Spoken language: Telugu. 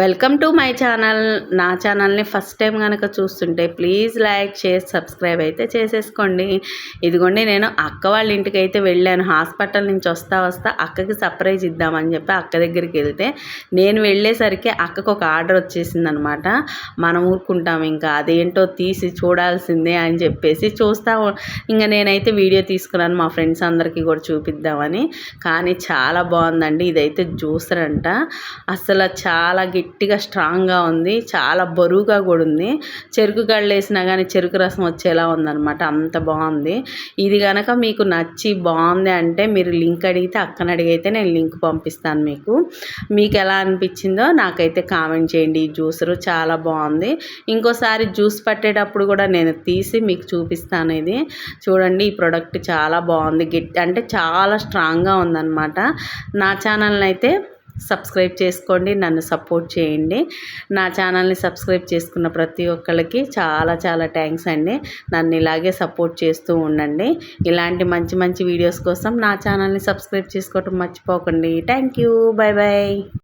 Welcome to my channel. నా ఛానల్ని ఫస్ట్ టైం కనుక చూస్తుంటే ప్లీజ్ లైక్ చేసి సబ్స్క్రైబ్ అయితే చేసేసుకోండి. ఇదిగోండి నేను అక్క వాళ్ళ ఇంటికి అయితే వెళ్ళాను. హాస్పిటల్ నుంచి వస్తా వస్తా అక్కకి సర్ప్రైజ్ ఇద్దామని చెప్పి అక్క దగ్గరికి వెళ్తే నేను వెళ్ళేసరికి అక్కకు ఒక ఆర్డర్ వచ్చేసింది అనమాట మనం ఊరుకుంటాం ఇంకా అదేంటో తీసి చూడాల్సిందే అని చెప్పేసి చూస్తా ఇంకా నేనైతే వీడియో తీసుకున్నాను. మా ఫ్రెండ్స్ అందరికీ కూడా చూపిద్దామని. కానీ చాలా బాగుందండి ఇదైతే జ్యూసర్ అంట. అసలు చాలా గట్టిగా స్ట్రాంగ్గా ఉంది. చాలా బరువుగా కూడా ఉంది. చెరుకు గళ్ళు వేసినా కానీ చెరుకు రసం వచ్చేలా ఉందన్నమాట. అంత బాగుంది. ఇది కనుక మీకు నచ్చి బాగుంది అంటే మీరు లింక్ అడిగితే అక్కన అడిగైతే నేను లింక్ పంపిస్తాను మీకు. మీకు ఎలా అనిపించిందో నాకైతే కామెంట్ చేయండి. ఈ జ్యూసరు చాలా బాగుంది. ఇంకోసారి జ్యూస్ పట్టేటప్పుడు కూడా నేను తీసి మీకు చూపిస్తాను ఇది. చూడండి ఈ ప్రోడక్ట్ చాలా బాగుంది. గిట్ అంటే చాలా స్ట్రాంగ్గా ఉందన్నమాట. నా ఛానల్ని అయితే సబ్స్క్రైబ్ చేసుకోండి నన్ను సపోర్ట్ చేయండి. నా ఛానల్ని సబ్స్క్రైబ్ చేసుకున్న ప్రతి ఒక్కళ్ళకి చాలా చాలా థ్యాంక్స్ అండి. నన్ను ఇలాగే సపోర్ట్ చేస్తూ ఉండండి. ఇలాంటి మంచి మంచి వీడియోస్ కోసం నా ఛానల్ని సబ్స్క్రైబ్ చేసుకోవటం మర్చిపోకండి. Thank you. Bye bye